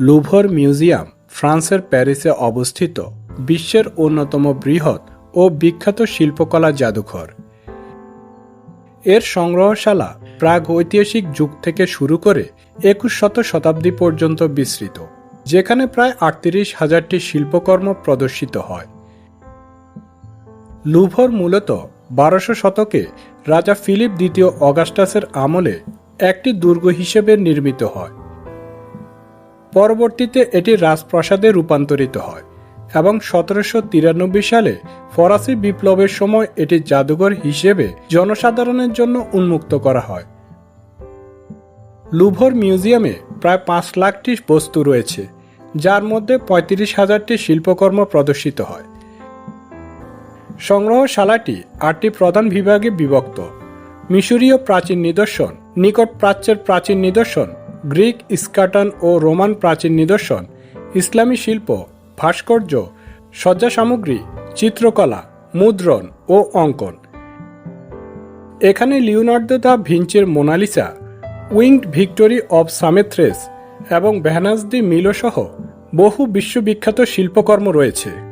Louvre museum, ফ্রান্সের প্যারিসে অবস্থিত বিশ্বের অন্যতম বৃহৎ ও বিখ্যাত শিল্পকলা জাদুঘর। এর সংগ্রহশালা প্রাগ ঐতিহাসিক যুগ থেকে শুরু করে একুশ শত শতাব্দী পর্যন্ত বিস্তৃত, যেখানে প্রায় আটত্রিশ হাজারটি শিল্পকর্ম প্রদর্শিত হয়। লুভর মূলত বারোশো শতকে রাজা ফিলিপ দ্বিতীয় অগাস্টাসের আমলে একটি দুর্গ হিসেবে নির্মিত হয়। পরবর্তীতে এটি রাজপ্রাসাদে রূপান্তরিত হয় এবং সতেরোশো তিরানব্বই সালে ফরাসি বিপ্লবের সময় এটি জাদুঘর হিসেবে জনসাধারণের জন্য উন্মুক্ত করা হয়। লুভর মিউজিয়ামে প্রায় পাঁচ লাখটি বস্তু রয়েছে, যার মধ্যে পঁয়ত্রিশ হাজারটি শিল্পকর্ম প্রদর্শিত হয়। সংগ্রহশালাটি আটটি প্রধান বিভাগে বিভক্ত। মিশরীয় প্রাচীন নিদর্শন নিকট প্রাচ্যের প্রাচীন নিদর্শন গ্রিক স্কাটন ও রোমান প্রাচীন নিদর্শন, ইসলামী শিল্প, ভাস্কর্য সজ্জা সামগ্রী চিত্রকলা, মুদ্রণ ও অঙ্কন। এখানে Leonardo da ভিঞ্চের Mona Lisa, winged victory of Samothrace এবং ভ্যানাস ডি মিলো সহ বহু বিশ্ববিখ্যাত শিল্পকর্ম রয়েছে।